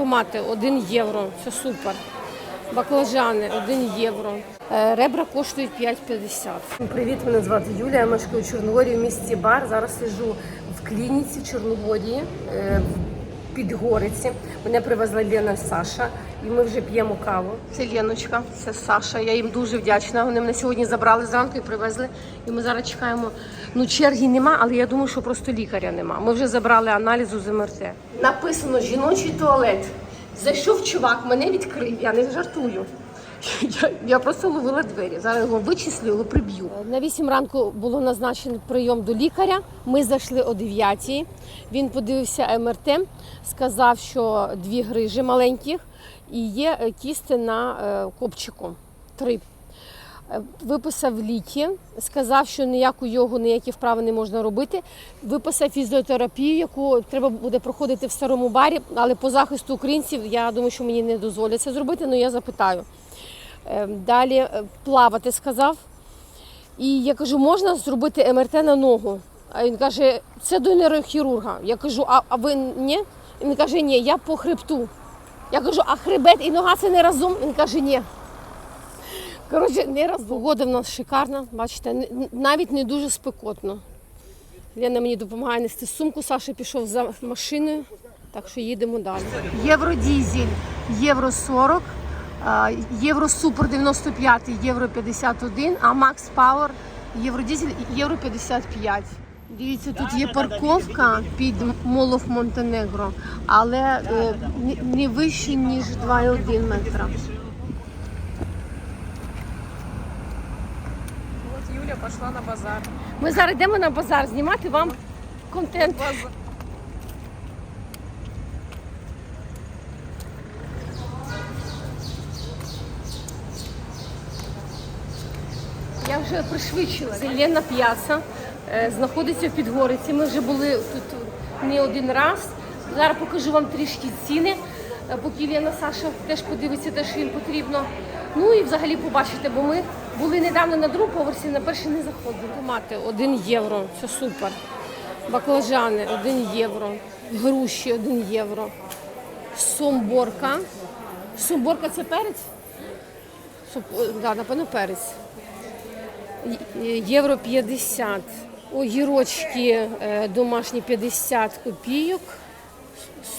Томати 1 євро. Це супер. Баклажани 1 євро. Е, Ребра коштують 5,50. Привіт, мене звати Юлія. Я мешкаю у Чорногорії в місті Бар. Зараз сижу в клініці Чорногорії е, в Підгориці. Мене привезла Лена Саша, і ми вже п'ємо каву. Це Леночка, це Саша. Я їм дуже вдячна. Вони мене сьогодні забрали зранку і привезли. І ми зараз чекаємо. Ну, черги нема, але я думаю, що просто лікаря нема. Ми вже забрали аналізу з МРТ. Написано жіночий туалет. Зайшов чувак, мене відкрив. Я не жартую. Я, я просто ловила двері. Зараз його вичислю, приб'ю. На 8 ранку було назначений прийом до лікаря. Ми зайшли о 9. Він подивився МРТ, сказав, що дві грижі маленьких і є е, кісти на е, копчику. Три. Е, Виписав ліки, сказав, що ніяку йогу, ніякі вправи не можна робити. Виписав фізіотерапію, яку треба буде проходити в старому барі, але по захисту українців я думаю, що мені не дозволять це зробити, але я запитаю. Е, Далі е, плавати сказав. І я кажу, можна зробити МРТ на ногу? А він каже, це до нейрохірурга. Я кажу, а, а ви ні? Він каже, ні, я по хребту. Я кажу, а хребет і нога це не разом? Він каже, ні. Коротше, не раз погода в нас шикарна, бачите, навіть не дуже спекотно. Лена мені допомагає нести сумку, Саша пішов за машиною, так що їдемо далі. Євродізель, євро 40, а, євро супер 95, євро 51, а Макс Пауер, євродізель, євро 55. Дивіться, тут є парковка під Молов Монтенегро, але е, не- вище, ніж 2,1 метра. Юля пошла на базар. Ми зараз йдемо на базар знімати вам контент. Вже пришвидшила. Зелена п'яса е, знаходиться в Підгориці. Ми вже були тут не один раз. Зараз покажу вам трішки ціни, е, поки Лена Саша теж подивиться, те, що їм потрібно. Ну і взагалі побачите, бо ми були недавно на другому поверсі, на перший не заходили. Томати 1 євро, це супер. Баклажани 1 євро, груші 1 євро. Сомборка. Сомборка це перець? Суп- е, Да, напевно, перець. Євро 50. Огірочки е, домашні 50 копійок.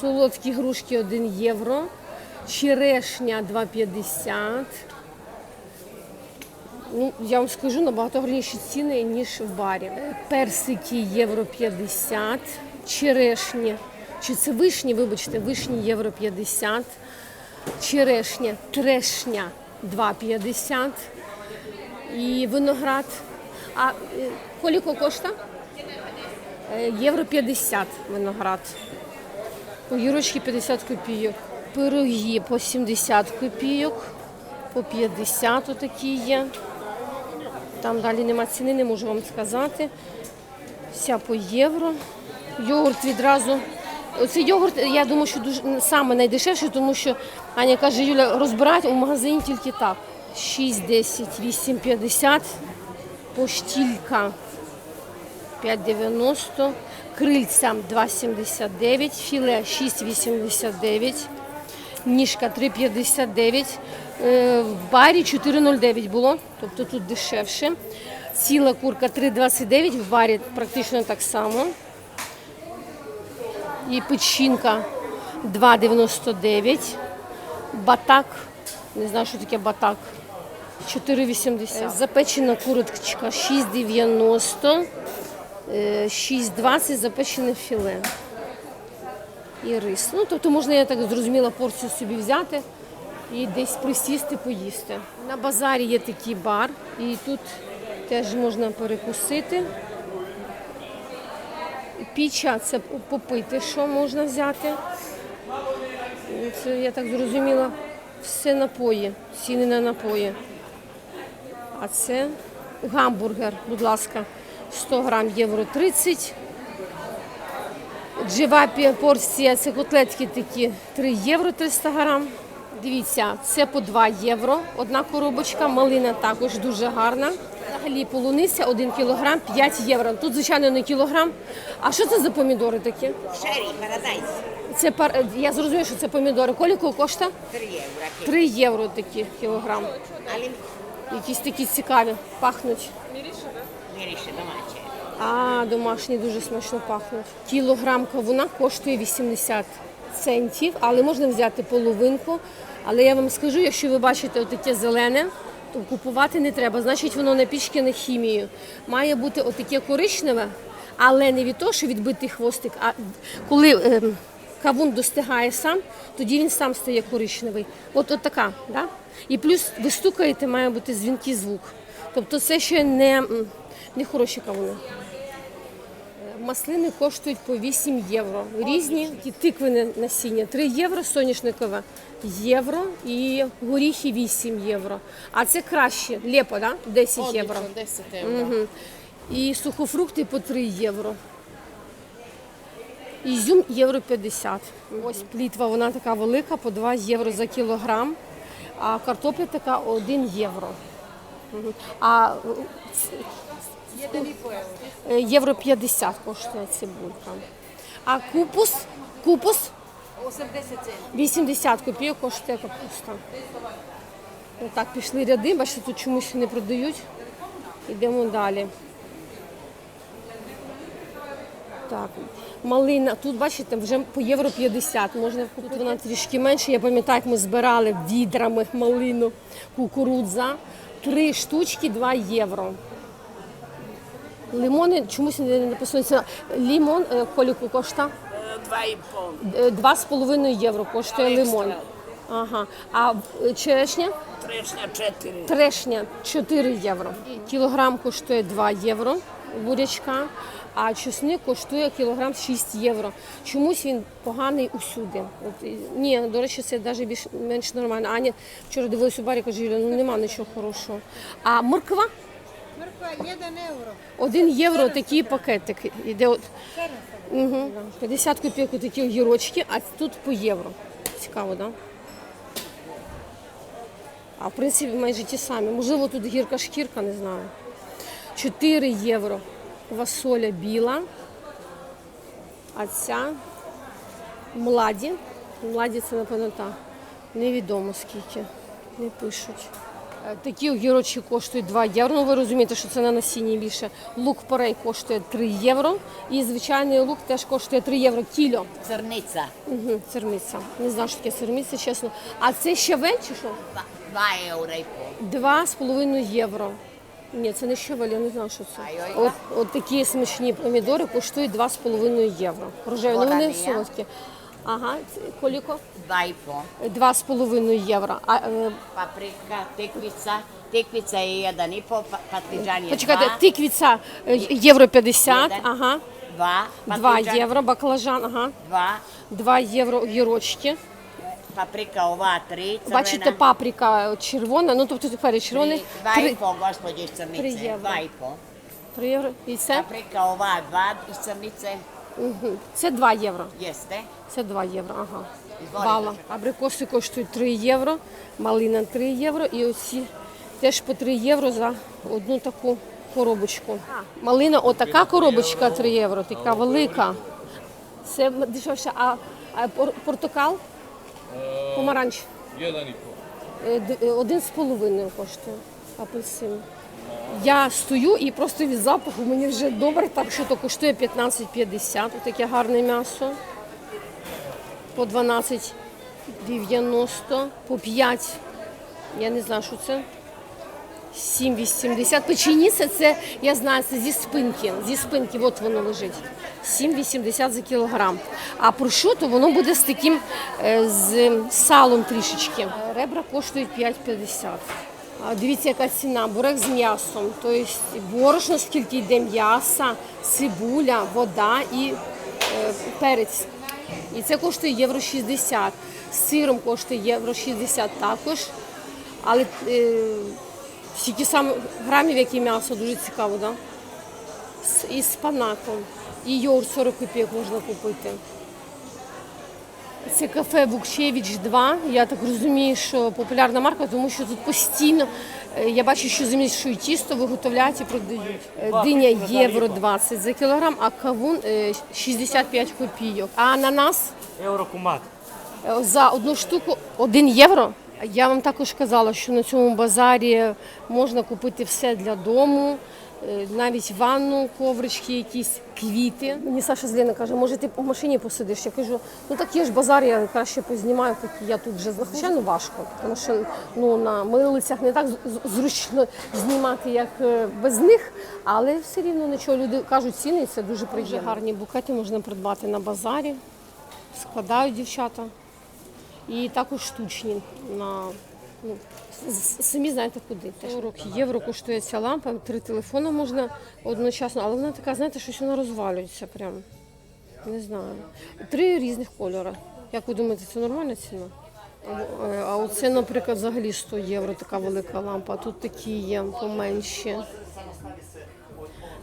Солодкі грушки 1 євро. Черешня 2,50. Ну, я вам скажу, набагато гарніші ціни, ніж в барі. Персики євро 50. Черешні. Чи це вишні, вибачте, вишні євро 50. Черешня, трешня 2,50 і виноград. А е, коліко коштує? Е, Євро 50 виноград. Огірочки 50 копійок. Пироги по 70 копійок, по 50 отакі є. Там далі нема ціни, не можу вам сказати. Вся по євро. Йогурт відразу. Оцей йогурт, я думаю, що дуже саме найдешевший, тому що Аня каже, Юля, розбирати у магазині тільки так. 6, 10, 8, 50. Поштілька 5,90. Крильця 2,79. Філе 6,89. Ніжка 3,59. Е, В барі 4,09 було, тобто тут дешевше. Ціла курка 3,29, в барі практично так само. І печінка 2,99. Батак, не знаю, що таке батак. 4,80. Запечена курочка 6,90. Е, 6,20 запечене філе. І рис. Ну, тобто можна, я так зрозуміла, порцію собі взяти і десь присісти, поїсти. На базарі є такий бар, і тут теж можна перекусити. Піча це попити, що можна взяти. Це, я так зрозуміла, все напої, ціни на напої. А це гамбургер, будь ласка, 100 грам євро 30. Дживапі порція, це котлетки такі 3 євро 300 грам. Дивіться, це по 2 євро. Одна коробочка, малина також дуже гарна. Взагалі полуниця 1 кілограм 5 євро. Тут, звичайно, не кілограм. А що це за помідори такі? Шері, парадайз. Це пар... я зрозумію, що це помідори. Коліко коштує? 3 euro. Che... 3 євро такі кілограм. Якісь такі цікаві, пахнуть. mirisce domaće. А, домашні дуже смачно пахнуть. Кілограм кавуна коштує 80 центів, але можна взяти половинку. Але я вам скажу, якщо ви бачите отаке зелене, то купувати не треба. Значить, воно напічкане хімією. Має бути отаке коричневе, але не від того, що відбитий хвостик, а коли ем, кавун достигає сам, тоді він сам стає коричневий. От, от така. Да? І плюс ви стукаєте, має бути дзвінкий звук. Тобто це ще не, не хороші кавуни. Маслини коштують по 8 євро. Різні ті тиквине насіння 3 євро, соняшникове євро і горіхи 8 євро. А це краще, лепо, да? 10 євро. 10 євро. Мгм. І сухофрукти по 3 євро. Ізюм євро 50. Ось плітва, вона така велика, по 2 євро за кілограм. А картопля така 1 євро. А Е, Євро 50 коштує цибулька. А купус, купус 80 копійок коштує капуста. Отак пішли ряди, бачите, тут чомусь не продають. Йдемо далі. Так, малина. Тут, бачите, вже по євро 50. Можна купити вона трішки менше. Я пам'ятаю, як ми збирали відрами малину, кукурудза. Три штучки 2 євро. Лимони чомусь не. Це Лімон коліку коштує? 2,5. Е, Два з половиною євро коштує лимон. Ага. А е, черешня? Trešnja 4. Трешня 4 євро. Кілограм коштує 2 євро бурячка, а чесник коштує кілограм 6 євро. Чомусь він поганий усюди. От, ні, до речі, це навіть більш менш нормально. Аня вчора дивилась у барі, каже, Юля, ну нема нічого хорошого. А морква? Морква 1 євро. Один євро такий пакетик. Іде от угу. 50 копійок такі огірочки, а тут по євро. Цікаво, так? Да? А в принципі майже ті самі. Можливо, тут гірка шкірка, не знаю. 4 євро. Квасоля біла. А ця младі. Младі це, напевно, та. Невідомо скільки. Не пишуть. Е, Такі огірочки коштують 2 євро. Ну, ви розумієте, що це на насінні більше. Лук порей коштує 3 євро. І звичайний лук теж коштує 3 євро кіло. Crnica. Угу, сирниця. Не знаю, що таке сирниця, чесно. А це щавель чи що? 2 euro e pol. Два з половиною євро. Ні, це не щавель, я не знаю, що це. От, от такі смачні помідори коштують два з половиною євро. Рожеві, ну вони Подані, солодкі. Ага, це коліко? 2,5. Два з половиною євро. А, е, Paprika, tekvica. Tekvica je 1,5, pa- patliđan je почекайте, 2. тиквіця е, євро 50, Один. ага. 2. 2 євро, баклажан, ага. 2. 2 євро огірочки. Paprika ova 3. Crvena. Бачите, паприка червона, ну тобто тепер червоний. 2,5, gospođe iz crnice. Tri evra. 2,5. 3 євро. І це? Paprika ova 2 iz crnice. Угу. Це 2 євро. Jeste. Це 2 євро, ага. Вала. Абрикоси коштують 3 євро, малина 3 євро і оці теж по 3 євро за одну таку коробочку. Малина, отака коробочка 3 євро, така велика. Це дешевше, а, а пор- портокал? Помаранч. Jedan i. Е, д- е, Один з половиною коштує апельсин. Я стою і просто від запаху мені вже добре, так що то коштує 15,50. Таке гарне м'ясо. По 12,90, по 5. Я не знаю, що це. 7,80. Печеніце це, я знаю, це зі спинки. Зі спинки, от воно лежить. 7,80 за кілограм. А прошуто воно буде з таким е, з салом трішечки. Е, Ребра коштують 5,50. Дивіться, яка ціна. Бурек з м'ясом. Тобто борошно, скільки йде м'яса, цибуля, вода і е, перець. І це коштує євро 60. З сиром коштує євро 60 також. Але е, стільки саме грамів, як і м'ясо, дуже цікаво, да? З, і з панаком. І йогурт 40 копійок можна купити. Це кафе Вукчевич 2. Я так розумію, що популярна марка, тому що тут постійно е, я бачу, що замішують тісто, виготовляють і продають. Е, Диня євро 20 за кілограм, а кавун е, 65 копійок. А ананас Еврокумат. е, за одну штуку 1 євро. Я вам також казала, що на цьому базарі можна купити все для дому, е, навіть ванну, коврички, якісь квіти. Мені Саша з каже, може ти в машині посидиш? Я кажу, ну так є ж базар, я краще познімаю, поки я тут вже. Звичайно, важко, тому що ну, на милицях не так зручно знімати, як е, без них, але все рівно нічого. Люди кажуть, ціни, і це дуже приємно. Дуже гарні букети можна придбати на базарі, складають дівчата. І також штучні на ну, самі знаєте куди. 40 євро коштує ця лампа, три телефони можна одночасно, але вона така, знаєте, щось вона розвалюється прям. Не знаю. Три різних кольори. Як ви думаєте, це нормальна ціна? А- А оце, наприклад, взагалі 100 євро така велика лампа, а тут такі є поменші.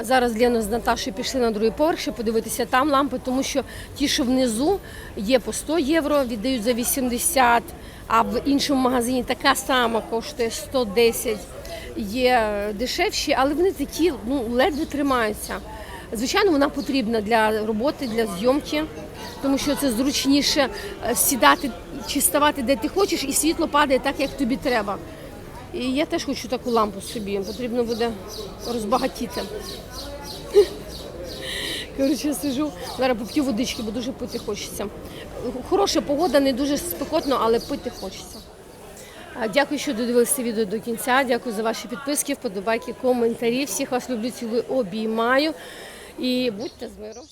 А зараз Лена з Наташею пішли на другий поверх, щоб подивитися там лампи, тому що ті, що внизу, є по 100 євро, віддають за 80, а в іншому магазині така сама коштує 110. Є дешевші, але вони такі ну, ледве тримаються. Звичайно, вона потрібна для роботи, для зйомки, тому що це зручніше е, сідати чи ставати де ти хочеш, і світло падає так, як тобі треба. І я теж хочу таку лампу собі. Потрібно буде розбагатіти. Коротше, сижу, зараз поп'ю водички, бо дуже пити хочеться. Хороша погода, не дуже спекотно, але пити хочеться. Дякую, що додивилися відео до кінця. Дякую за ваші підписки, вподобайки, коментарі. Всіх вас люблю, цілую, обіймаю. І будьте з миром.